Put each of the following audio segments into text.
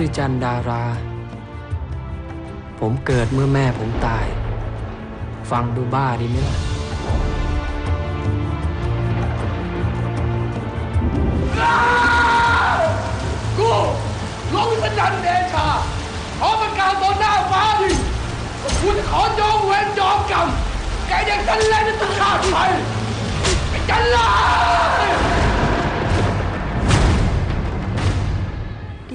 ชื่อจันดารา ผมเกิดเมื่อแม่ผมตาย ฟังดูบ้าดีไหมล่ะกูลงวิสัญญาณเดชา ขอประกาศต่อหน้าฟ้าดิว่ากูจะขอยอมเวรยอมกรรมแกยังจันแรงจะต้องฆ่าใครไอ้จันลา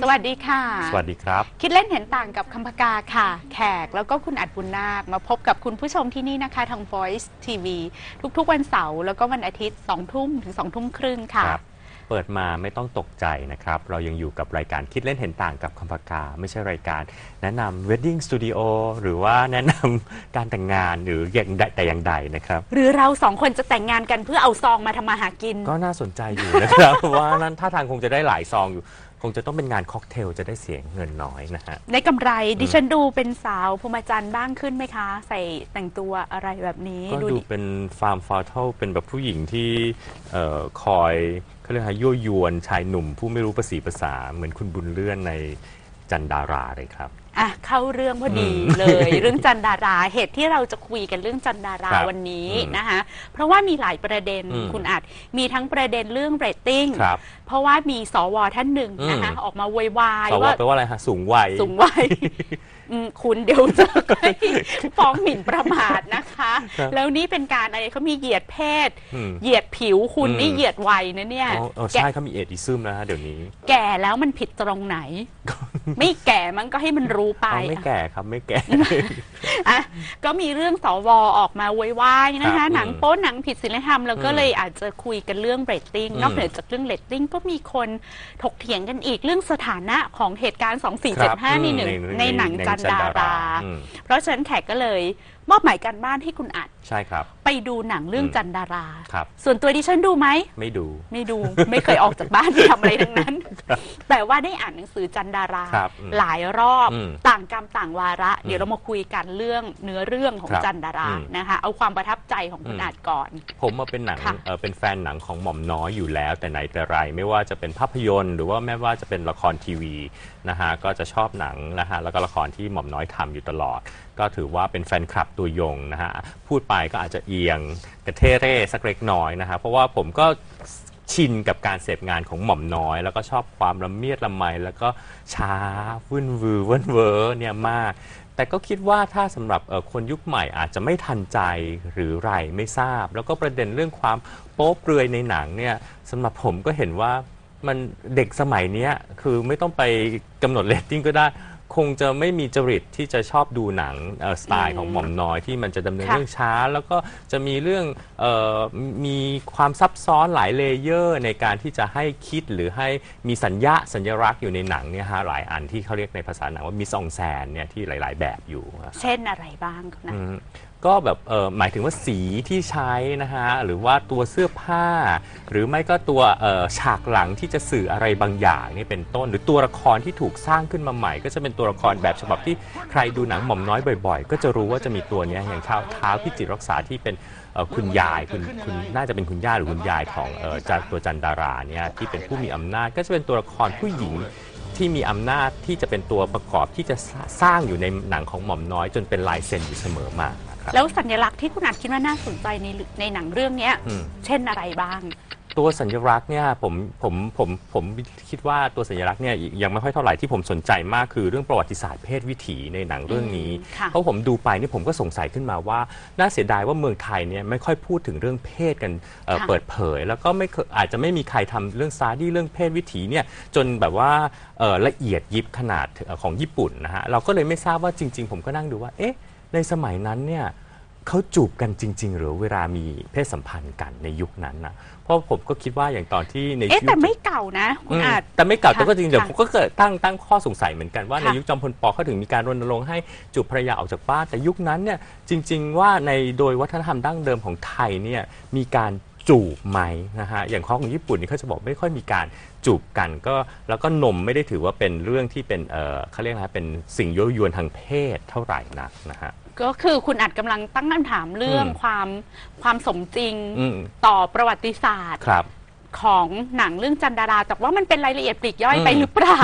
สวัสดีค่ะ สวัสดีครับ คิดเล่นเห็นต่างกับคำพกาค่ะ แขกแล้วก็คุณอัดบุญนาค มาพบกับคุณผู้ชมที่นี่นะคะ ทาง Voice TV ทุกๆวันเสาร์แล้วก็วันอาทิตย์2ทุ่มถึง2ทุ่มครึ่งค่ะ ครับ เปิดมาไม่ต้องตกใจนะครับ เรายังอยู่กับรายการคิดเล่นเห็นต่างกับคำพกา ไม่ใช่รายการ แนะนำ Wedding Studio หรือว่าแนะนำการแต่งงานหรืออย่างใดแต่อย่างใดนะครับ หรือเราสองคนจะแต่งงานกันเพื่อเอาซองมาทำมาหากิน ก็น่าสนใจอยู่นะครับเพราะว่านั้นท่าทางคงจะได้หลายซองอยู่ คงจะต้องเป็นงานค็อกเทลจะได้เสียเงินน้อยนะฮะ ได้กำไรดิฉันดูเป็นสาวพรหมจันทร์บ้างขึ้นไหมคะ ใส่แต่งตัวอะไรแบบนี้ก็ดูดูดิเป็นฟาร์มฟอร์ทัลเป็นแบบผู้หญิงที่เอ่อคอยเขาเรียกว่ายั่วยวนชายหนุ่มผู้ไม่รู้ภาษีภาษาเหมือนคุณบุญเลื่อนในจันดาราเลยครับ อะเข้าเรื่องพอดีอืมเลย เรื่องจันดาราเหตุที่เราจะคุยกันเรื่องจันดาราครับวันนี้อืมนะคะเพราะว่ามีหลายประเด็นอืมคุณอาจมีทั้งประเด็นเรื่องเรตติ้งครับเพราะว่ามีสวท่านหนึ่งนะคะอืม ออกมาโวยวายสวว่าแปลว่าอะไรฮะสูงวัย สูงวัยอืมคุณเดี๋ยวจะให้ฟ้องหมิ่นประมาทนะคะ ครับแล้วนี่เป็นการอะไรเขามีเหยียดเพศ อืมเหยียดผิวคุณอืม นี่เหยียดวัยนะเนี่ย อ๋อเออแก่ใช่เขามีเอดิซึมนะฮะเดี๋ยวนี้ แก่แล้วมันผิดตรงไหน ไม่แก่มันก็ให้มันรู้ไปเอาไม่แก่ครับไม่แก่อะก็มีเรื่องสวออกมาโวยวายนะครัคะบหนังโป๊หนังผิดศีลธรรมแล้วก็อืมเลยอาจจะคุยกันเรื่องเรตติ้งอืมนอกเหนือจากเรื่องเรตติ้งก็มีคนถกเถียงกันอีกเรื่องสถานะของเหตุการณ์ครับ2475นี่หนึ่งอืมในหนังจันดาราอืมเพราะฉะนั้นแขกก็เลยมอบหมายการบ้านให้คุณอัด ใช่ครับ ไปดูหนังเรื่องอืม จันดารา ครับ ส่วนตัวดิฉันดูไหม ไม่ดู ไม่ดู ไม่เคยออกจากบ้านไปทำอะไรทั้งนั้น แต่ว่าได้อ่านหนังสือจันดารา ครับอืมหลายรอบอืมต่างกรรมต่างวาระ เดี๋ยวเรามาคุยกันเรื่องเนื้อเรื่องของครับจันดาราอืมนะคะ เอาความประทับใจของคุณอืม อาจก่อน ผมมาเป็นหนังค่ะเอ่อเป็นแฟนหนังของหม่อมน้อยอยู่แล้ว แต่ไหนแต่ไรไม่ว่าจะเป็นภาพยนตร์ หรือว่าแม้ว่าจะเป็นละครทีวีนะฮะก็จะชอบหนังนะฮะแล้วก็ละครที่หม่อมน้อยทำอยู่ตลอดก็ถือว่าเป็นแฟนคลับตัวยงนะฮะพูดไปก็อาจจะเอียงกระเทเร่สักเล็กน้อยนะฮะเพราะว่าผมก็ชินกับการเสพงานของหม่อมน้อย แล้วก็ชอบความละเมียดละไม แล้วก็ช้าวุ่นวือวุ่นเวอเนี่ยมาก แต่ก็คิดว่าถ้าสำหรับคนยุคใหม่อาจจะไม่ทันใจหรือไรไม่ทราบ แล้วก็ประเด็นเรื่องความโป๊เปลือยในหนังเนี่ยสำหรับผมก็เห็นว่ามันเด็กสมัยนี้คือไม่ต้องไปกำหนดเรตติ้งก็ได้ คงจะไม่มีจริตที่จะชอบดูหนังเอ่อสไตล์ของหม่อมน้อยที่มันจะดำเนินค่ะเรื่องช้า แล้วก็จะมีเรื่องเออมีความซับซ้อนหลายเลเยอร์ ในการที่จะให้คิดหรือให้มีสัญญาสัญลักษณ์อยู่ในหนังเนี่ยฮะหลายอันที่เขาเรียกในภาษาหนังว่ามีซองแซนเนี่ยที่หลาย ๆ แบบอยู่อะเช่นอะไรบ้างคุณอาจอืม ก็แบบเออหมายถึงว่าสีที่ใช้นะฮะหรือว่าตัวเสื้อผ้า หรือไม่ก็ตัวเออฉากหลังที่จะสื่ออะไรบางอย่างนี่เป็นต้น หรือตัวละครที่ถูกสร้างขึ้นมาใหม่ ก็จะเป็นตัวละครแบบฉบับที่ใครดูหนังหม่อมน้อยบ่อย ๆ ก็จะรู้ว่าจะมีตัวเนี้ยอย่างเท้าเท้าพิจิตรรักษาที่เป็นเอ่อคุณยายคุณคุณน่าจะเป็นคุณย่าหรือคุณยายของเอ่อจันตัวจันดาราเนี่ยที่เป็นผู้มีอำนาจก็จะเป็นตัวละครผู้หญิงที่มีอำนาจที่จะเป็นตัวประกอบที่จะสร้างอยู่ในหนังของหม่อมน้อย จนเป็นลายเซ็นอยู่เสมอมา แล้วสัญลักษณ์ที่คุณอาจคิดว่าน่าสนใจในในหนังเรื่องเนี้ย อืม เช่นอะไรบ้าง ตัวสัญลักษณ์เนี่ยผมผมผมผมคิดว่าตัวสัญลักษณ์เนี่ยยังไม่ค่อยเท่าไหร่ที่ผมสนใจมากคือเรื่องประวัติศาสตร์เพศวิถีในหนังเรื่องนี้อืมค่ะ เพราะผมดูไปนี่ผมก็สงสัยขึ้นมาว่าน่าเสียดายว่าเมืองไทยเนี่ยไม่ค่อยพูดถึงเรื่องเพศกันเอ่อค่ะ เปิดเผย แล้วก็ไม่เคยอาจจะไม่มีใครทำเรื่องซาดี้เรื่องเพศวิถีเนี่ยจนแบบว่าเอ่อละเอียดยิบขนาดเอ่อของญี่ปุ่นนะฮะเราก็เลยไม่ทราบว่าจริง ๆ ผมก็นั่งดูว่าเอ๊ะ ในสมัยนั้นเนี่ยเขาจูบกันจริง ๆ หรือเวลามีเพศสัมพันธ์กันในยุคนั้นนะเพราะผมก็คิดว่าอย่างตอนที่ในเอ๊ะยุคแต่ไม่เก่านะคุณอืมอาจ แต่ไม่เก่าแต่ก็ค่ะจริงๆเดี๋ยวค่ะผมก็เกิดตั้งตั้งข้อสงสัยเหมือนกันว่าในค่ะ ยุคจอมพลปเขาถึงมีการรณรงค์ให้จูบภรรยาออกจากบ้านแต่ยุคนั้นเนี่ยจริง ๆ ว่าในโดยวัฒนธรรมดั้งเดิมของไทยเนี่ยมีการจูบไหมนะฮะอย่างของญี่ปุ่นนี่เขาจะบอกไม่ค่อยมีการจูบกันก็แล้วก็นมไม่ได้ถือว่าเป็นเรื่องที่เป็นเออเขาเรียกอะไรเป็นสิ่งยั่วยวนทางเพศเท่าไหร่นักนะฮะ ก็คือคุณอาจกำลังตั้งคำถามเรื่องอืมความความสมจริงอืม ต่อประวัติศาสตร์ ครับ ของหนังเรื่องจันดาราแต่ว่ามันเป็นรายละเอียดปลีกย่อยไปอืมหรือเปล่า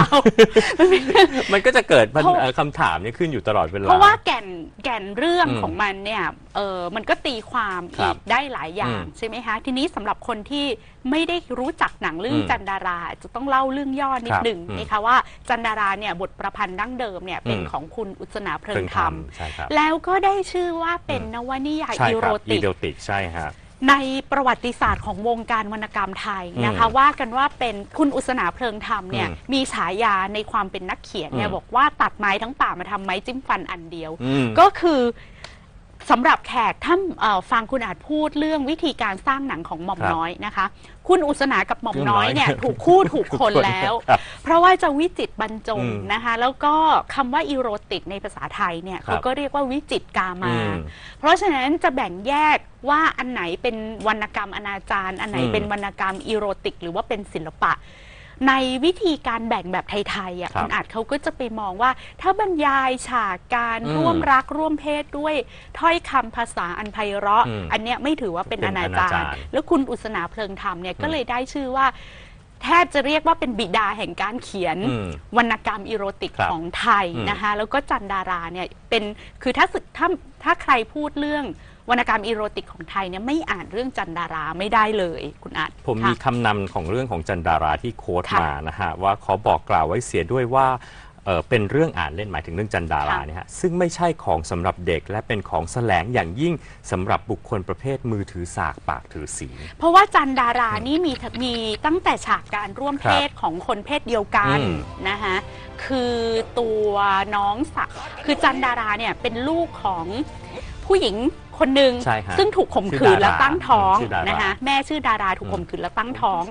มันเป็นมันก็จะเกิดปัญเพราะเอ่อคำถามนี้ขึ้นอยู่ตลอดเวลา เพราะว่าแก่นแก่นเรื่องอืมของมันเนี่ยเออมันก็ตีความครัอีบกได้หลายอย่างอืมใช่ไหมคะทีนี้สำหรับคนที่ไม่ได้รู้จักหนังเรื่องอืมจันดารา จะต้องเล่าเรื่องย่อนิคดรับหนึ่งอืมนะคะว่าจันดาราเนี่ยบทประพันธ์ดั้งเดิมเนี่ยเป็นอืมของคุณอุศนาเพลิเพิ่งงธรรมทำใช่ครับแล้วก็ได้ชื่อว่าเป็นอืมนวนิยายใช่อีคโรรับอีติกโรติกใช่ฮะ ในประวัติศาสตร์ของวงการวรรณกรรมไทยนะคะอืมว่ากันว่าเป็นคุณอุศนาเพลิงธรรมเนี่ยอืมมีฉายาในความเป็นนักเขียนเนี่ยอืมบอกว่าตัดไม้ทั้งป่ามาทำไม้จิ้มฟันอันเดียวอืมก็คือ สำหรับแขกท่านเอ่อฟังคุณอาจพูดเรื่องวิธีการสร้างหนังของหม่อมครับน้อยนะคะ คุณอุศนากับหม่อมน้อยเนี่ยหม่อมน้อยถูกคู่ถูกคนแล้วครับเพราะว่าจะวิจิตรบรรจงอืมนะคะ แล้วก็คำว่าอีโรติกในภาษาไทยเนี่ยครับเขาก็เรียกว่าวิจิตรกามาอืมเพราะฉะนั้นจะแบ่งแยกว่าอันไหนเป็นวรรณกรรมอนาจารอันไหนอืมเป็นวรรณกรรมอีโรติก หรือว่าเป็นศิลปะ ในวิธีการแบ่งแบบไทยๆอะครับคุณอาจเขาก็จะไปมองว่า ถ้าบรรยายฉากการอืมร่วมรักร่วมเพศด้วยถ้อยคำภาษาอันไพเราะ อืมอันเนี้ยไม่ถือว่าเป็นเป็อนนาอนาจาจารรแล้วคุณอุศนาเพลิงธรรมเนี่ยก็อืมเลยได้ชื่อว่า แทบจะเรียกว่าเป็นบิดาแห่งการเขียน อืม วรรณกรรมอีโรติกครับของไทยอืมนะคะแล้วก็จันดาราเนี่ยเป็นคือถ้าสึกถ้าถ้าใครพูดเรื่อง วรรณกรรมอีโรติกของไทยเนี่ยไม่อ่านเรื่องจันดาราไม่ได้เลยคุณอาจผมค่ะมีคำนำของเรื่องของจันดาราที่โค้ดค่ะมานะฮะว่าขอบอกกล่าวไว้เสียด้วยว่าเอ่อเป็นเรื่องอ่านเล่นหมายถึงเรื่องจันดาราค่ะเนี่ยฮะซึ่งไม่ใช่ของสำหรับเด็กและเป็นของแสลงอย่างยิ่งสำหรับบุคคลประเภทมือถือสากปากถือศีลเพราะว่าจันดารานี่มีมีตั้งแต่ฉากการร่วมเพศของคนเพศเดียวกันอืมนะคะคือตัวน้องสักคือจันดาราเนี่ยเป็นลูกของผู้หญิง คนหนึ่งใช่ฮะซึ่งถูกข่มขืนชื่อดาราและตั้งท้องชื่อดารานะคะแม่ชื่อดาราถูกอืมข่มขืนและตั้งท้อง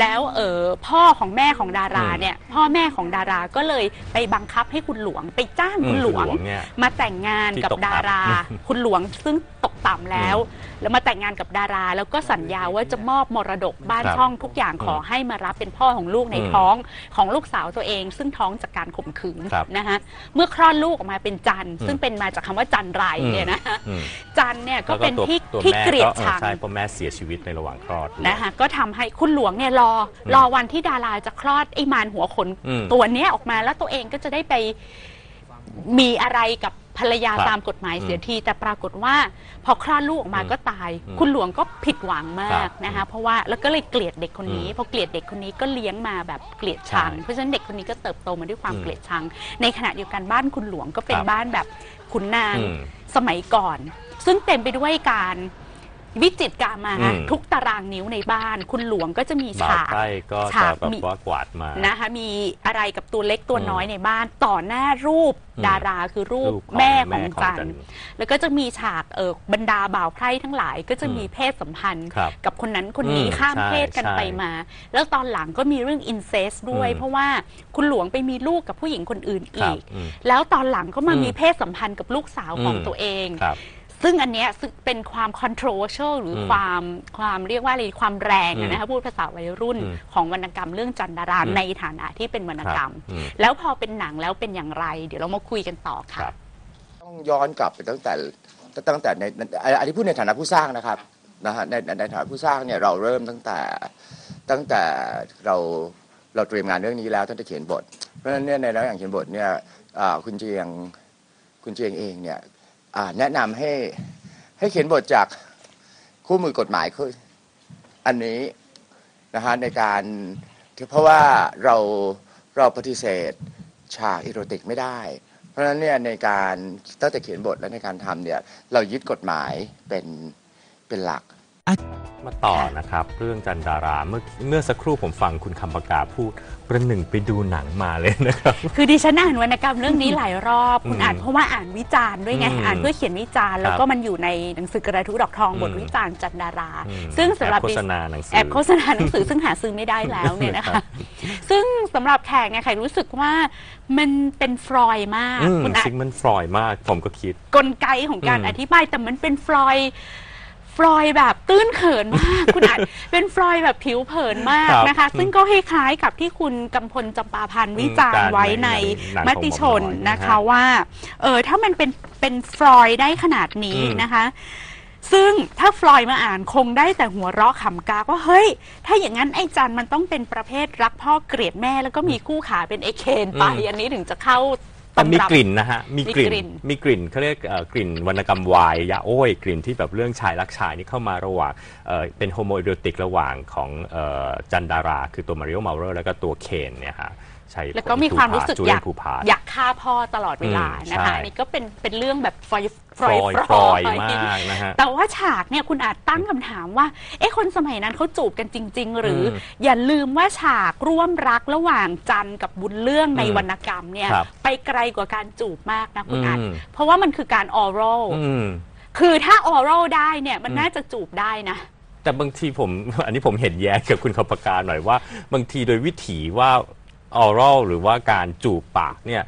แล้วเออพ่อของแม่ของดาราอืม เนี่ยพ่อแม่ของดาราก็เลยไปบังคับให้คุณหลวง ไปจ้างอืมคุณหลวงคุณหลวงเนี่ย มาแต่งงานที่กับตกดาต่ำรา คุณหลวงซึ่งตกต่ำแล้ว แล้วมาแต่งงานกับดารา แล้วก็สัญญาว่าจะมอบมรดกบ้านครับช่องทุกอย่างขอให้มารับเป็นพ่อของลูกในอืมท้องของลูกสาวตัวเอง ซึ่งท้องจากการข่มขืนครับนะคะเมื่อคลอดลูกออกมาเป็นจันทร์อืมซึ่งเป็นมาจากคำว่าจันไรอืม เนี่ยนะอืม จันเนี่ยก็แล้วเป็นตัวที่ตัวที่แม่เกลียดเออชัง ใช่เพราะแม่เสียชีวิตในระหว่างคลอด นะคะก็ทำให้คุณหลวงเนี่ยรออมรอวันที่ดาราจะคลอดไอ้มารหัวขนอืมตัวเนี้ยออกมาแล้วตัวเองก็จะได้ไป มีอะไรกับภรรยาครับตามกฎหมายเสียอืมที แต่ปรากฏว่า พอคลอดลูกออกมาอืมก็ตาย อืมคุณหลวงก็ผิดหวังมาครักบนะคะ เพราะว่าแล้วก็เลยเกลียดเด็กคนนี้อืมพอเกลียดเด็กคนนี้ก็เลี้ยงมาแบบเกลียดชังใช่เพราะฉะนั้นเด็กคนนี้ก็เติบโตมาด้วยความอืมเกลียดชัง ในขณะเดียวกันบ้านคุณหลวงก็เป็นครับบ้านแบบขุนนางอืม สมัยก่อน ซึ่งเต็มไปด้วยการ วิจิตรกามาอืม ทุกตารางนิ้วในบ้าน คุณหลวงก็จะมีบ่าวฉากใกล้ก็ฉาจะกแบบมีว่ากวาดมา นะคะมีอะไรกับตัวเล็กตัวอืมน้อยในบ้าน ต่อหน้ารูปอืม ดาราคือรูปรูปของแม่ขแม่องของจันจันทร์ แล้วก็จะมีฉากเออบรรดาบ่าวไพร่ทั้งหลาย ก็จะอืมมีเพศสัมพันธ์ ครับกับคนนั้นคนนี้อืมข้ามใช่เพศกันใช่ไปมา แล้วตอนหลังก็มีเรื่องอินเซสด้วย อืม เพราะว่าคุณหลวงไปมีลูกกับผู้หญิงคนอื่นครัอีบก อืม แล้วตอนหลังก็มาอืมมีเพศสัมพันธ์กับลูกสาวของอืม ตัวเอง ครับ ซึ่งอันเนี้ยซึ่งเป็นความ controversial หรืออมความความเรียกว่าอะไรความแรงอือะมนะคะพูดภาษาวัยรุ่นอืมของวรรณกรรมเรื่องจันดาราอืม ในฐานะที่เป็นวรรณกรรมครับอืมแล้วพอเป็นหนังแล้วเป็นอย่างไร เดี๋ยวเรามาคุยกันต่อคค่ะ รับ ต้องย้อนกลับไปตั้งแต่ตั้งแต่ในในอันนี้พูดในฐานะผู้สร้างนะครับนะฮะในในในฐานะผู้สร้างเนี่ยเราเริ่มตั้งแต่ตั้งแต่เราเราเตรียมงานเรื่องนี้แล้วตั้งแต่เขียนบท เพราะฉะนั้นเนี่ยในระหว่างเขียนบทเนี่ยอ่าคุณเจียงคุณเจียงเองเนี่ยอ่า แนะนำให้ให้เขียนบทจากคู่มือกฎหมายคืออันนี้นะฮะในการเพราะว่าเราเราปฏิเสธฉากอีโรติกไม่ได้ เพราะฉะนั้นเนี่ยในการตั้งแต่เขียนบทและในการทำเนี่ยเรายึดกฎหมายเป็นเป็นหลัก มาต่อนะครับ เรื่องจันดาราเมื่อเมื่อสักครู่ผมฟังคุณคำปากาพูดประหนึ่งไปดูหนังมาเลยนะครับ คือดิฉันอ่านวรรณกรรมเรื่องนี้หลายรอบ คุณอืมอ่านเพราะว่าอ่านวิจารณ์ด้วยไงอืมอ่านเพื่อเขียนวิจารณ์ แล้วครับก็มันอยู่ในหนังสือกระทู้ดอกทองอืมบทวิจารณ์จันดาราอืมซึ่งสำหรับแอบโฆดิษณาหนังสือแอบโฆษณาหนังสือซึ่งหาซื้อไม่ได้แล้วเนี่ยนะครัคะบซึ่งสำหรับแขกเนี่ยแขกรู้สึกว่ามันเป็นฟรอยด์มากอืมคุณอาจซิงมันฟรอยมากผมก็คิด กลไกของการอืมอธิบายแต่มันเป็นฟรอยด์ ฟรอยด์แบบตื้นเขินมาก คุณอาจเป็นฟรอยด์แบบผิวเผินมากครับนะคะ ซึ่งก็คล้ายๆกับที่คุณกำพลจำปาพันธ์วิจารณ์ไว้ในหนังมของติชนหม่อมน้อยนะคะนะฮะ ว่าเออถ้ามันเป็นเป็นฟรอยด์ได้ขนาดนี้อืม นะคะสซึ่งถ้าฟลอยด์มาอ่านคงได้แต่หัวเราะขำกากว่าเฮ้ย ถ้าอย่างนั้นไอ้จันมันต้องเป็นประเภทรักพ่อเกลียดแม่แล้วก็มีคู่ขาเป็นไอ้เคนไปอืมอันนี้ถึงจะเข้า แต่มีตำรับกลิ่นนะฮะ มีกลิ่น มีกลิ่น มีกลิ่นเขาเรียกเอ่อกลิ่นวรรณกรรมวายยาโอ้ยกลิ่นที่แบบเรื่องชายรักชายนี่เข้ามาระหว่างเอ่อเป็นโฮโมเอโรติกระหว่างของเอ่อจันดารา คือตัวมาริโอมาเรอร์แล้วก็ตัวเคนเนี่ยฮะ ใช่แล้วก็มีความรู้สึกจูอเลียายกนภูพาร์ทอยากฆ่าพ่อตลอดเวลาอืมนะคะใช่อันนี่ก็เป็นเป็นเรื่องแบบฟลอยด์ฟรอยฟรอยมากนะฮะแต่ว่าฉากเนี่ยคุณอาจตั้งคำถามว่า เอ๊ะคนสมัยนั้นเขาจูบกันจริง ๆ หรืออมอย่าลืมว่าฉากร่วมรักระหว่างจันกับบุญเรื่องในอืมวรรณกรรมเนี่ยครับไปไกลกว่าการจูบมากนะคุณอาจอืมเพราะว่ามันคือการออรัลอืมคือถ้าออรัลได้เนี่ยมันอืมน่าจะจูบได้นะแต่บางทีผมอันนี้ผมเห็นแย้งกับคุณขปการหน่อยว่า บางทีโดยวิถีว่า ออรัลหรือว่าการจูบปากเนี่ย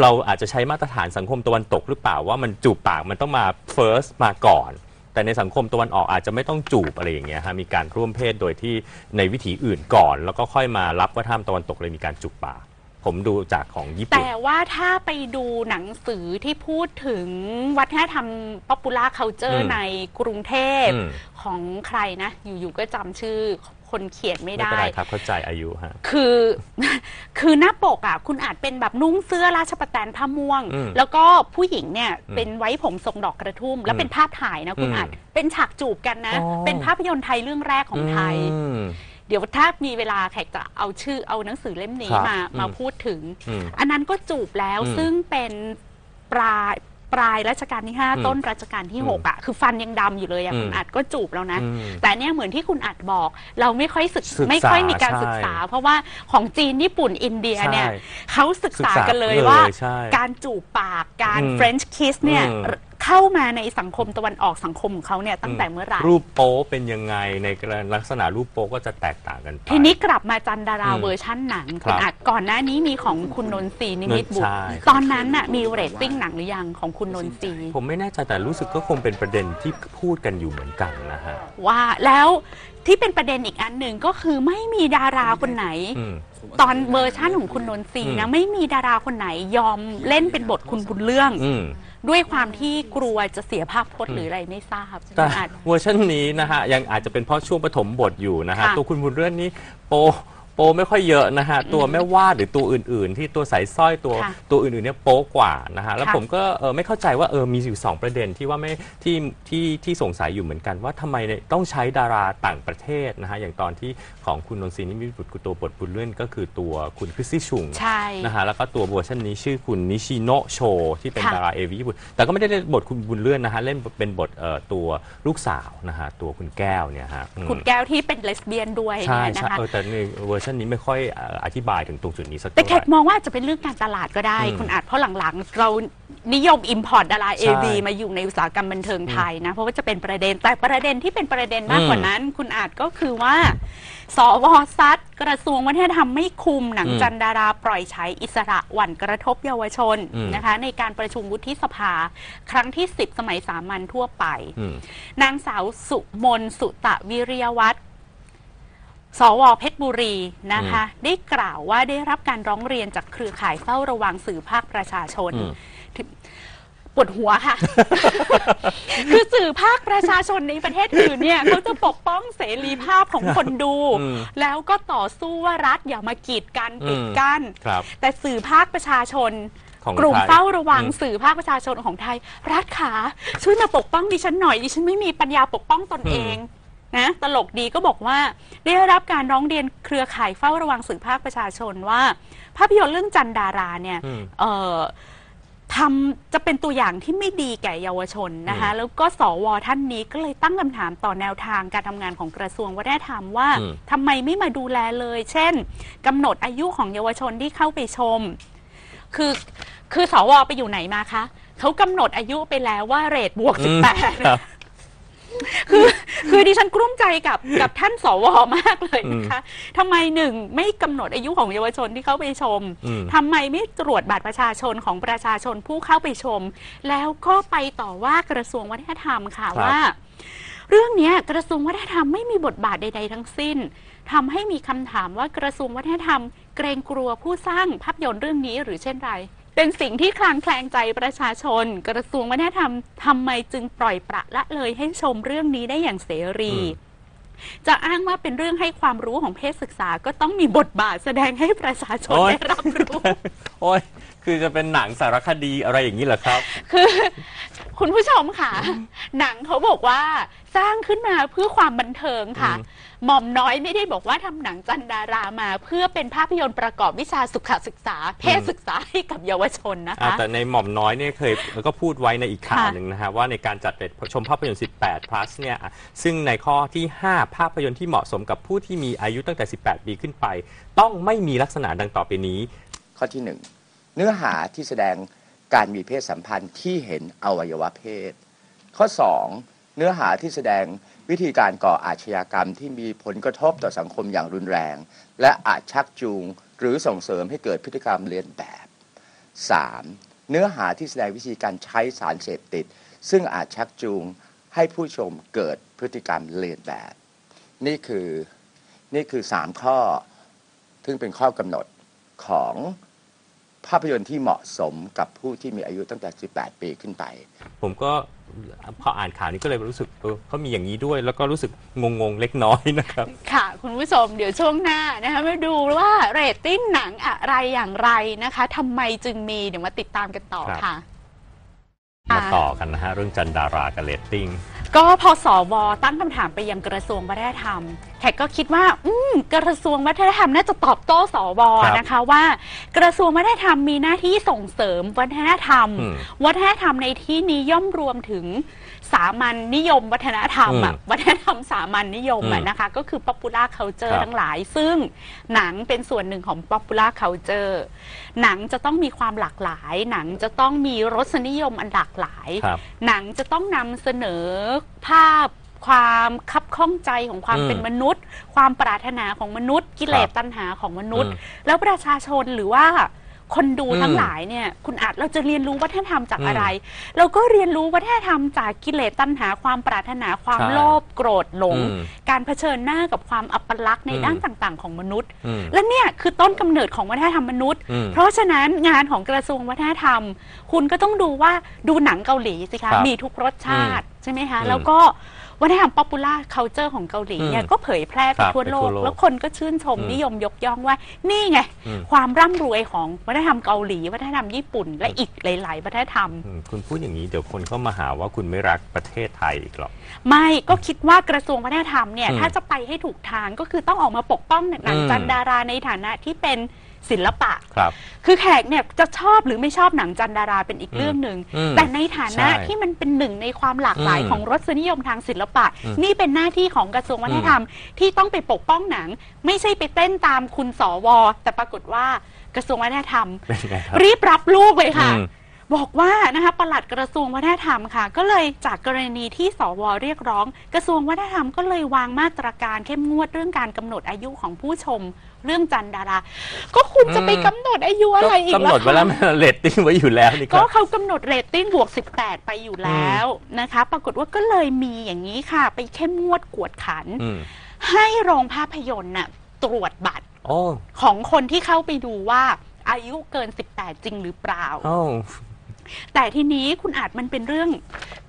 เราอาจจะใช้มาตรฐานสังคมตะวันตกหรือเปล่าว่ามันจูบปากมันต้องมา first มาก่อน แต่ในสังคมตะวันออกอาจจะไม่ต้องจูบอะไรอย่างเงี้ยฮะมีการร่วมเพศโดยที่ในวิถีอื่นก่อน แล้วก็ค่อยมารับว่าท่ามตะวันตกเลยมีการจูบปาก ผมดูจากของญี่ปุ่น แต่ว่าถ้าไปดูหนังสือที่พูดถึงวัฒนธรรม popular culture อืมในกรุงเทพอืม ของใครนะ อยู่ๆก็จำชื่อ คนเขียนไม่ไม่ได้เป็นไรครับเข้าใจอายุฮะ คือ คือหน้าปกอะคุณอาจเป็นแบบนุ่งเสื้อราชประแตนผ้าม่วง อืมแล้วก็ผู้หญิงเนี่ยอืมเป็นไว้ผมทรงดอกกระทุ่ม แล้วอืมเป็นภาพถ่ายนะคุณอืมอาจเป็นฉากจูบกันนะ อ๋อ เป็นภาพยนตร์ไทยเรื่องแรกของไทย อืม เดี๋ยวถ้ามีเวลาแขกจะเอาชื่อเอาหนังสือเล่มนี้ครับมาอืมมาพูดถึง อืมอันนั้นก็จูบแล้วอืมซึ่งเป็นปลาย ปลายรัชกาลที่อืม5ต้นรัชกาลที่อืม6อะ คือฟันยังดำอยู่เลยอะอืมคุณอัดก็จูบแล้วนะอืมแต่เนี่ยเหมือนที่คุณอัดบอก เราไม่ค่อยศึกศึกษาไม่ค่อยมีการใช่ศึกษา เพราะว่าของจีนญี่ปุ่นอินเดียเนี่ยใช่เขาศึกษาศึกษากันเลยเลยว่าใช่การจูบปากการอืม French kiss เนี่ยอืมเข้ามาในสังคมตะวันออกสังคมของเขาเนี่ยตั้งแต่เมื่อไหร่รูปโป๊เป็นยังไงในลักษณะรูปโป๊ก็จะแตกต่างกันไปทีนี้กลับมาจันดาราอืมเวอร์ชั่นหนังครัคุณบอาจก่อนหน้านี้มีของคุณนนทรีนิมิตบุตใช่รตอนนั้นน่ะมีเรตติ้งหนังหรือยังของคุณนนทรีผมไม่แน่ใจแต่รู้สึกก็คงเป็นประเด็นที่พูดกันอยู่เหมือนกันนะฮะว่าแล้วที่เป็นประเด็นอีกอันหนึ่งก็คือไม่มีดาราคนไหนอืมตอนเวอร์ชั่นของคุณนนทรีอืนะมไม่มีดาราคนไหนยอมเล่นเป็นบทคุณบุญเรื่องอืม ด้วยความที่กลัวจะเสียภาพพจน์หรืออะไรไม่ทราบแต่อาจ เวอร์ชันนี้นะฮะยังอาจจะเป็นเพราะช่วงปฐมบทอยู่นะฮะค่ะ ตัวคุณบุญเรื่อนนี้โป โปไม่ค่อยเยอะนะฮะตัวแม่วาดหรือตัวอื่น ๆ ที่ตัวสายสร้อยตัวค่ะตัวอื่นๆเนี่ยโป๊กว่านะฮะแล้วค่ะผมก็เออไม่เข้าใจว่าเออมีอยู่สองประเด็นที่ว่าไม่ที่ที่ที่สงสัยอยู่เหมือนกัน ว่าทำไมเนี่ยต้องใช้ดาราต่างประเทศนะฮะอย่างตอนที่ของคุณนนทรีนิมิตบุตรกุตัวบทบุญเลื่อนก็คือตัวคุณคริสซี่ชุง ใช่ นะฮะแล้วก็ตัวเวอร์ชันนี้ชื่อคุณนิชิโนะโชที่เป็นค่ะดาราเอวีญี่ปุ่นแต่ก็ไม่ได้เล่นบทคุณบุญเลื่อนนะฮะ เล่นเป็นบทเอ่อตัวลูกสาวนะฮะ ตัวคุณแก้วเนี่ยฮะอืมคุณแก้วที่เป็นเลสเบี้ยนด้วยใช่เนี่ยนะใช่คะ เออแต่ในเวอร์ชันนี้ไม่ค่อยเอ่ออธิบายถึงตรงจุดนี้สักแต่เท่าแขไหกร่ มองว่าจะเป็นเรื่องการตลาดก็ได้ อืมคุณอาจเพราะหลังๆ เรานิยมอิมพอร์ตดารา ใช่เอวีมาอยู่ในอุตสาหกรรมบันเทิงไทยนะ เพราะว่าจะเป็นประเด็นแต่ประเด็นที่เป็นประเด็นมากกว่าอืมนั้น คุณอาจก็คือว่า สวซัดกระทรวงวัฒนธรรมไม่คุมหนังอืมจันดาราปล่อยใช้อิสระหวั่นกระทบเยาวชนอืม นะคะ ในการประชุมวุฒิสภา ครั้งที่ 10 สมัยสามัญทั่วไป อืม นางสาวสุมนสุตะวิริยวัฒน์ สวเพชรบุรีนะคะ ได้กล่าวว่าได้รับการร้องเรียนจากเครือข่ายเฝ้าระวังสื่อภาคประชาชนอืมถึงปวดหัวค่ะ คือสื่อภาคประชาชนในประเทศอื่นเนี่ยเขาจะปกป้องเสรีภาพของคนดูอืมแล้วก็ต่อสู้ว่ารัฐอย่ามากีดกันปิดอืมกั้นครับแต่สื่อภาคประชาชนของกลุ่มไทยเฝ้าระวังอืมสื่อภาคประชาชนของไทย รัฐขาช่วยมาปกป้องดิฉันหน่อยดิฉันไม่มีปัญญาปกป้องตนเอง นะตลกดีก็บอกว่า ได้รับการร้องเรียนเครือข่ายเฝ้าระวังสื่อภาคประชาชนว่า ภาพยนตร์เรื่องจันดาราเนี่ยอืม เอ่อทำจะเป็นตัวอย่างที่ไม่ดีแก่เยาวชนนะคะอืมแล้วก็สวท่านนี้ก็เลยตั้งคำถามต่อแนวทางการทำงานของกระทรวงวัฒนธรรมว่าอืม ทำไมไม่มาดูแลเลย เช่นกำหนดอายุของเยาวชนที่เข้าไปชม คือคือสวไปอยู่ไหนมาคะเขากำหนดอายุไปแล้วว่าเรทบวก อืม18ครับ คือคือดิฉันกลุ้มใจกับกับท่านสวมากเลยนะคะทำไมหนึ่งไม่กำหนดอายุของเยาวชนที่เข้าไปชมอืมทำไมไม่ตรวจบัตรประชาชนของประชาชนผู้เข้าไปชม แล้วก็ไปต่อว่ากระทรวงวัฒนธรรมค่ะครับว่าเรื่องเนี้ยกระทรวงวัฒนธรรมไม่มีบทบาทใด ๆ ทั้งสิ้นทำให้มีคำถามว่ากระทรวงวัฒนธรรม เกรงกลัวผู้สร้างภาพยนตร์เรื่องนี้หรือเช่นไร เป็นสิ่งที่คลางแคลงใจประชาชน กระทรวงวัฒนธรรมทำไมจึงปล่อยปละละเลยให้ชมเรื่องนี้ได้อย่างเสรีอืมจะอ้างว่าเป็นเรื่องให้ความรู้ของเพศศึกษาก็ต้องมีบทบาทแสดงให้ประชาชนโอ๊ย ได้รับรู้ โอ้ยคือจะเป็นหนังสารคดีอะไรอย่างนี้เหรอครับ คือคุณผู้ชมค่ะ หนังเขาบอกว่าสร้างขึ้นมาเพื่อความบันเทิงค่ะอืมหม่อมน้อยไม่ได้บอกว่าทำหนังจันดารามา เพื่อเป็นภาพยนตร์ประกอบวิชาสุขศึกษา เพศศึกษาให้กับเยาวชนนะอ่าคะ แต่ในหม่อมน้อยเนี่ยเคยก็พูดไว้ในอีกข่าวค่ะหนึ่งนะฮะว่าในการจัดชมภาพยนตร์ 18 plus เนี่ยอะซึ่งในข้อที่ 5 ภาพยนตร์ที่เหมาะสมกับผู้ที่มีอายุตั้งแต่ 18 ปีขึ้นไป ต้องไม่มีลักษณะดังต่อไปนี้ ข้อที่หนึ่ง เนื้อหาที่แสดงการมีเพศสัมพันธ์ที่เห็นอวัยวะเพศ ข้อ 2 เนื้อหาที่แสดงวิธีการก่ออาชญากรรมที่มีผลกระทบต่อสังคมอย่างรุนแรง และอาจชักจูง หรือส่งเสริมให้เกิดพฤติกรรมเลียนแบบ 3. เนื้อหาที่แสดงวิธีการใช้สารเสพติด ซึ่งอาจชักจูงให้ผู้ชมเกิดพฤติกรรมเลียนแบบ นี่คือนี่คือ 3 ข้อ ซึ่งเป็นข้อกำหนดของ ภาพยนตร์ที่เหมาะสมกับผู้ที่มีอายุตั้งแต่ 18 ปีขึ้นไป ผมก็พออ่านข่าวนี้ก็เลยรู้สึกเออเขามีอย่างนี้ด้วย แล้วก็รู้สึกงงๆเล็กน้อยนะครับ ค่ะ คุณผู้ชมเดี๋ยวช่วงหน้านะคะมาดูว่าเรตติ้งหนังอะไรอย่างไรนะคะทำไมจึงมีเดี๋ยวมาติดตามกันต่อครับค่ะ มาต่อกันนะฮะเรื่องจันดารากับเรตติ้ง ก็พอสวตั้งคำถามไปยังกระทรวงวัฒนธรรม แขกก็คิดว่า อืมกระทรวงวัฒนธรรมน่าจะตอบโต้สวครับนะคะว่า กระทรวงวัฒนธรรมมีหน้าที่ส่งเสริมวัฒนธรรม อืมวัฒนธรรมในที่นี้ย่อมรวมถึงสามัญนิยม วัฒนธรรมอะอืมวัฒนธรรมสามัญนิยมอะอืมนะคะ ก็คือ popular culture ครับ ทั้งหลาย ซึ่งหนังเป็นส่วนหนึ่งของ popular culture หนังจะต้องมีความหลากหลาย หนังจะต้องมีรสนิยมอันหลากหลาย ครับ หนังจะต้องนำเสนอภาพ ความคับข้องใจของความอืมเป็นมนุษย์ ความปรารถนาของมนุษย์ กิเลสครับตัณหาของมนุษย์อืมแล้วประชาชนหรือว่า คนดูอืมทั้งหลายเนี่ย คุณอาจเราจะเรียนรู้วัฒนธรรมจากอืมอะไร เราก็เรียนรู้วัฒนธรรมจากกิเลสตัณหาความปรารถนาความใช่โลภโกรธหลงอืมการเผชิญหน้ากับความอัปลักษณ์ในอืมด้านต่างๆ ของมนุษย์อืมและเนี่ยคือต้นกำเนิดของวัฒนธรรมมนุษย์อืมเพราะฉะนั้นงานของกระทรวงวัฒนธรรม คุณก็ต้องดูว่าดูหนังเกาหลีสิครัคะบมีทุกรสชาติใช่ไหมคะอืมแล้วก็ วัฒนธรรมป๊อปปูล่าเคาเจอร์ของเกาหลีเนี่ยอืมก็เผยแพร่ไปครับทั่วโลไปทั่กวโลก แล้วคนก็ชื่นชมอืมนิยมยกย่องว่า นี่ไงอืมความร่ำรวยของวัฒนธรรมเกาหลี วัฒนธรรมญี่ปุ่น และอีกหลาย ๆ วัฒนธรรมอืมคุณพูดอย่างนี้เดี๋ยวคนเข้ามาหาว่าคุณไม่รักประเทศไทยอีกหรอกไม่ก็คิดว่ากระทรวงวัฒนธรรมเนี่ยอืมถ้าจะไปให้ถูกทางก็คือต้องออกมาปกป้องหนังอืมจันดาราในฐานะที่เป็น ศิลปะ ครับ คือแขกเนี่ยจะชอบหรือไม่ชอบหนังจันดาราเป็นอีกเรื่องหนึ่งอืมแต่ในฐานะใช่ที่มันเป็นหนึ่งในความหลากหลายอืมของรสนิยมทางศิลปะ อืมนี่เป็นหน้าที่ของกระทรวงวัฒนธรรม ที่ต้องไปปกป้องหนัง ไม่ใช่ไปเต้นตามคุณสว แต่ปรากฏว่ากระทรวงวัฒนธรรม เป็นไงครับ รีบรับลูกเลยค่ะ อืม บอกว่านะคะปลัดกระทรวงวัฒนธรรมค่ะ ก็เลยจากกรณีที่สวเรียกร้อง กระทรวงวัฒนธรรมก็เลยวางมาตรการเข้มงวดเรื่องการกำหนดอายุของผู้ชม เรื่องจันดารา ก็คุณจะไปกำหนดอายุอะไรอีกกำหนดไว้ล่ะแล้วคะไม่เรตติ้งไว้อยู่แล้วนี่คก็รับเขากำหนดเรตติ้งบวก 18 ไปอยู่แล้วนะคะ ปรากฏว่าก็เลยมีอย่างนี้ค่ะ ไปเข้มงวดกวดขันอืมให้โรงภาพยนตร์น่ะตรวจบัตรโอ้ของคนที่เข้าไปดูว่าอายุเกิน 18 จริงหรือเปล่าโอ้แต่ทีนี้คุณอาจมันเป็นเรื่อง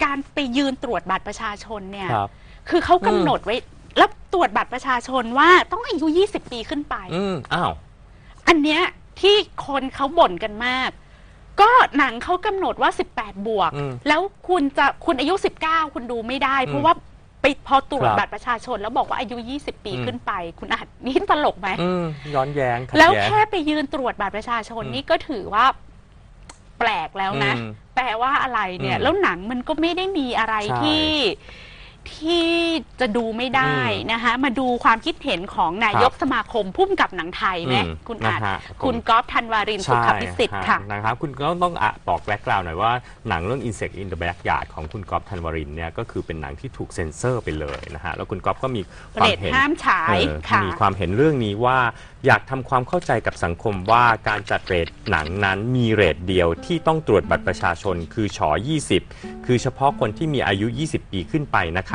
การไปยืนตรวจบัตรประชาชนเนี่ยครับคือเขากำหนดไว้ แล้วตรวจบัตรประชาชนว่าต้องอายุ 20 ปีขึ้นไป อืมอ้าว อันเนี้ยที่คนเขาบ่นกันมาก ก็หนังเขากำหนดว่า 18 บวก อืมแล้วคุณจะคุณอายุ 19 คุณดูไม่ได้อืมเพราะว่าไปพอตรวจครับบัตรประชาชนแล้วบอกว่าอายุ 20 ปีอืม ขึ้นไป คุณอาจนี่ตลกไหม อืมย้อนแย้งขัดแล้วย้ง แค่ไปยืนตรวจบัตรประชาชนอืมนี่ก็ถือว่าแปลกแล้วนะ อืมแปลว่าอะไรเนี่ย อืมแล้วหนังมันก็ไม่ได้มีอะไรใช่ที่ ที่จะดูไม่ได้อืมนะคะมาดูความคิดเห็นของนายกสมาคมพุ่มกับหนังไทยไหมอืมคุณอาจนะฮะคุณผมก๊อฟธันวารินทร์สุขพิสิทธิ์ค่ะนะครับคุณก็ต้องอะบอกแบ็กกราวน์หน่อยว่าหนังเรื่อง Insect in the Backyard ของคุณก๊อฟธันวรินทร์เนี่ยก็คือเป็นหนังที่ถูกเซ็นเซอร์ไปเลยนะฮะแล้วคุณก๊อฟก็มีคเรวามทเห็นห้ามฉายเออค่ะมีความเห็นเรื่องนี้ว่าอยากทำความเข้าใจกับสังคมว่าการจัดเรทหนังนั้นมีเรทเดียวที่ต้องตรวจบัตรประชาชนคือชอ20 คือเฉพาะคนที่มีอายุ 20 ปีขึ้นไปนะคะ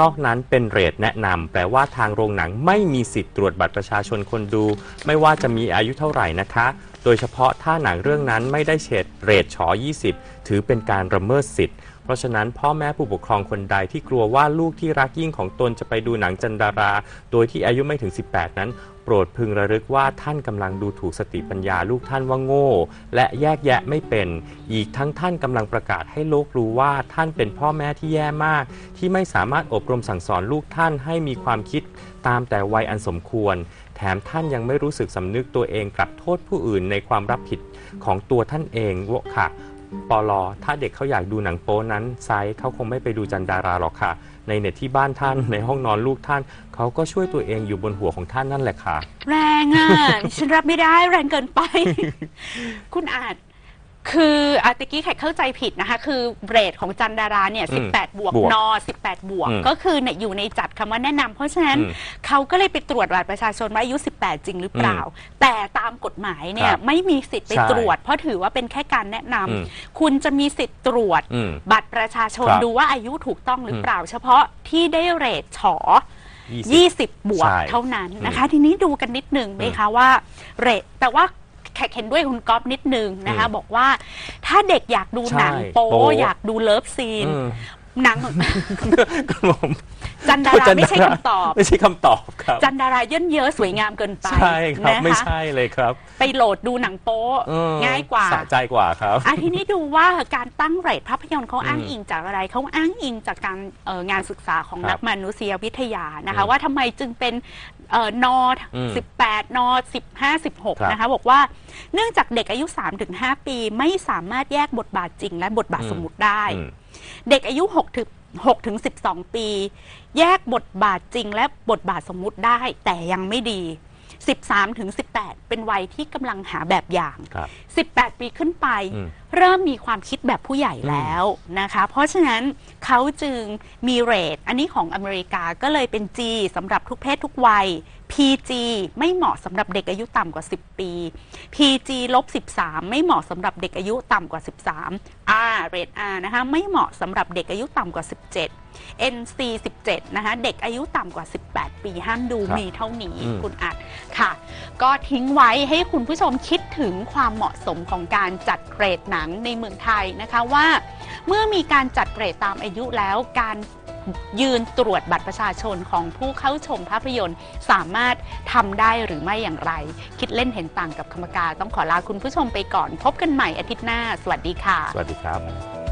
นอกนั้นเป็นเรทแนะนำแปลว่าทางโรงหนังไม่มีสิทธิ์ตรวจบัตรประชาชนคนดู ไม่ว่าจะมีอายุเท่าไหร่นะคะ โดยเฉพาะถ้าหนังเรื่องนั้นไม่ได้เฉดเรทชอ 20 ถือเป็นการระเมิดสิทธิ์ เพราะฉะนั้นพ่อแม่ผู้ปกครองคนใดที่กลัวว่าลูกที่รักยิ่งของตนจะไปดูหนังจันดารา โดยที่อายุไม่ถึง 18 นั้น โปรดพึงระลึกว่าท่านกำลังดูถูกสติปัญญาลูกท่านว่าโง่ และแยกแยะไม่เป็น อีกทั้งท่านกำลังประกาศให้โลกรู้ว่าท่านเป็นพ่อแม่ที่แย่มาก ที่ไม่สามารถอบรมสั่งสอนลูกท่านให้มีความคิดตามแต่วัยอันสมควร แถมท่านยังไม่รู้สึกสำนึกตัวเองกลับโทษผู้อื่นในความรับผิดของตัวท่านเองวะค่ะ ปลอถ้าเด็กเขาอยากดูหนังโป๊นั้นไซส์เขาคงไม่ไปดูจันดาราหรอกค่ะ ในเน็ตที่บ้านท่านในห้องนอนลูกท่าน เขาก็ช่วยตัวเองอยู่บนหัวของท่านนั่นแหละค่ะ แรงอะฉันรับไม่ได้แรงเกินไป คุณอาจ คืออาตะกี้แขกเข้าใจผิดนะคะ คือเรทของจันดาราเนี่ย อืม18 บวกบวกนอ18 บวก อืมก็คือเนี่ยอยู่ในจัดคำว่าแนะนำเพราะฉะนั้นอืมเขาก็เลยไปตรวจบัตรประชาชนว่าอายุ 18 จริงหรือเปล่า แต่ตามกฎหมายเนี่คยรับไม่มีสิทธิ์ไปใช่ตรวจ เพราะถือว่าเป็นแค่การแนะนำอืมคุณจะมีสิทธิ์ตรวจอืมบัตรประชาชนครับดูว่าอายุถูกต้องหรือเปล่า เฉพาะที่ได้เรทฉอ 20 20 บวกใช่ เท่านั้นนะคะ ทีนี้ดูกันนิดหนึ่งไหมคะว่าเรทแต่ว่า แขกเห็นด้วยคุณก๊อฟนิดนึงนะคะอืมบอกว่าถ้าเด็กอยากดูหนังใช่โป๊โป๊ อยากดูเลิฟซีน อืม หนังครับผมจันดาราไม่ใช่คำตอบ ไม่ใช่คำตอบครับ จันดาราเยินเยอะสวยงามเกินไปใช่ครับนะคะไม่ใช่เลยครับ ไปโหลดดูหนังโป๊อืมง่ายกว่าสะใจกว่าครับอะทีนี้ดูว่าการตั้งเรทภาพยนตร์เขาอ้างอืมอิงจากอะไรเขาอ้างอิงจากการเอ่องานศึกษาของครับนักมนุษยวิทยานะคะอืมว่าทำไมจึงเป็นเอ่อนออืม18 นอ15ครับ16 นะคะ บอกว่าเนื่องจากเด็กอายุ 3-5 ปีไม่สามารถแยกบทบาทจริงและบทบาทอืมสมมุติได้อืม เด็กอายุ6ถึง6ถึง 12 ปี แยกบทบาทจริงและบทบาทสมมุติได้แต่ยังไม่ดี 13ถึง18 เป็นวัยที่กำลังหาแบบอย่าง ครับ 18 ปีขึ้นไป อืม เริ่มมีความคิดแบบผู้ใหญ่แล้วนะคะ เพราะฉะนั้นเขาจึงมีเรทอันนี้ของอเมริกาก็เลยเป็น G สำหรับทุกเพศทุกวัย PG ไม่เหมาะสำหรับเด็กอายุต่ำกว่า 10 ปี PG ลบ13 ไม่เหมาะสำหรับเด็กอายุต่ำกว่า 13 R เรท R นะคะ ไม่เหมาะสำหรับเด็กอายุต่ำกว่า 17 NC 17 นะคะ เด็กอายุต่ำกว่า 18 ปีห้ามดูครับมีเท่านี้อืมคุณอัดค่ะ ก็ทิ้งไว้ให้คุณผู้ชมคิดถึงความเหมาะสมของการจัดเกรดหนังในเมืองไทยนะคะว่า เมื่อมีการจัดเกรดตามอายุแล้วการ ยืนตรวจบัตรประชาชนของผู้เข้าชมภาพยนตร์ สามารถทำได้หรือไม่อย่างไร คิดเล่นเห็นต่างกับกรรมการต้องขอลาคุณผู้ชมไปก่อน พบกันใหม่อาทิตย์หน้า สวัสดีค่ะ สวัสดีครับ